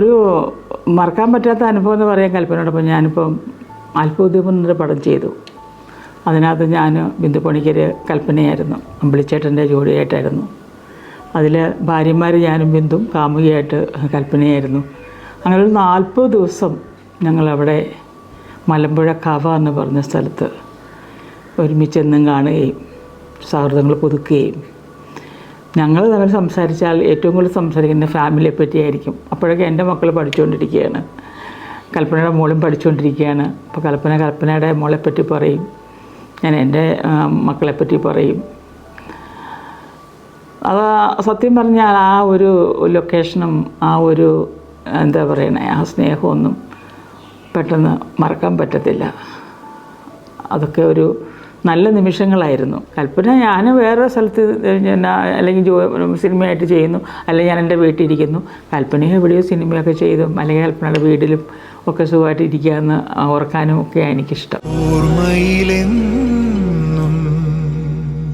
ഒരു മറക്കാൻ പറ്റാത്ത അനുഭവം എന്ന് പറയാൻ കൽപ്പനയോടൊപ്പം ഞാനിപ്പം അത്ഭുതം എന്നൊരു പടം ചെയ്തു. അതിനകത്ത് ഞാൻ ബിന്ദു പണിക്കർ കൽപ്പനയായിരുന്നു. അമ്പിളിച്ചേട്ടന്റെ ജോഡിയായിട്ടായിരുന്നു. അതിൽ ഭാര്യമാർ ഞാനും ബിന്ദും കാമുകിയായിട്ട് കൽപ്പനയായിരുന്നു. അങ്ങനെ ഒരു നാൽപ്പത് ദിവസം ഞങ്ങളവിടെ മലമ്പുഴ കവ എന്ന് പറഞ്ഞ സ്ഥലത്ത് ഒരുമിച്ചെന്നും കാണുകയും സൗഹൃദങ്ങൾ പുതുക്കുകയും ഞങ്ങൾ തമ്മിൽ സംസാരിച്ചാൽ ഏറ്റവും കൂടുതൽ സംസാരിക്കുന്നത് ഫാമിലിയെ പറ്റിയായിരിക്കും. അപ്പോഴൊക്കെ എന്റെ മക്കൾ പഠിച്ചുകൊണ്ടിരിക്കുകയാണ്. കൽപ്പനയുടെ മോളും പഠിച്ചുകൊണ്ടിരിക്കുകയാണ്. അപ്പോൾ കൽപ്പന കൽപ്പനയുടെ മോളെ പറ്റി പറയും. ഞാൻ എന്റെ മക്കളെപ്പറ്റി മക്കളെ പറ്റി പറയും. അത് സത്യം പറഞ്ഞാൽ ആ ഒരു ലൊക്കേഷനും ആ ഒരു എന്താ പറയണേ ആ സ്നേഹമൊന്നും പെട്ടെന്ന് മറക്കാൻ പറ്റത്തില്ല. അതൊക്കെ ഒരു നല്ല നിമിഷങ്ങളായിരുന്നു. കൽപ്പന ഞാൻ വേറെ സ്ഥലത്ത് അല്ലെങ്കിൽ ജോ സിനിമയായിട്ട് ചെയ്യുന്നു. അല്ലെങ്കിൽ ഞാൻ എന്റെ വീട്ടിലിരിക്കുന്നു. കൽപ്പനയോ എവിടെയോ സിനിമയൊക്കെ ചെയ്തും അല്ലെങ്കിൽ കൽപ്പനയുടെ വീട്ടിലും ഒക്കെ സുഖമായിട്ട് ഇരിക്കാമെന്ന് ഓർക്കാനും ഒക്കെയാണ് എനിക്കിഷ്ടം.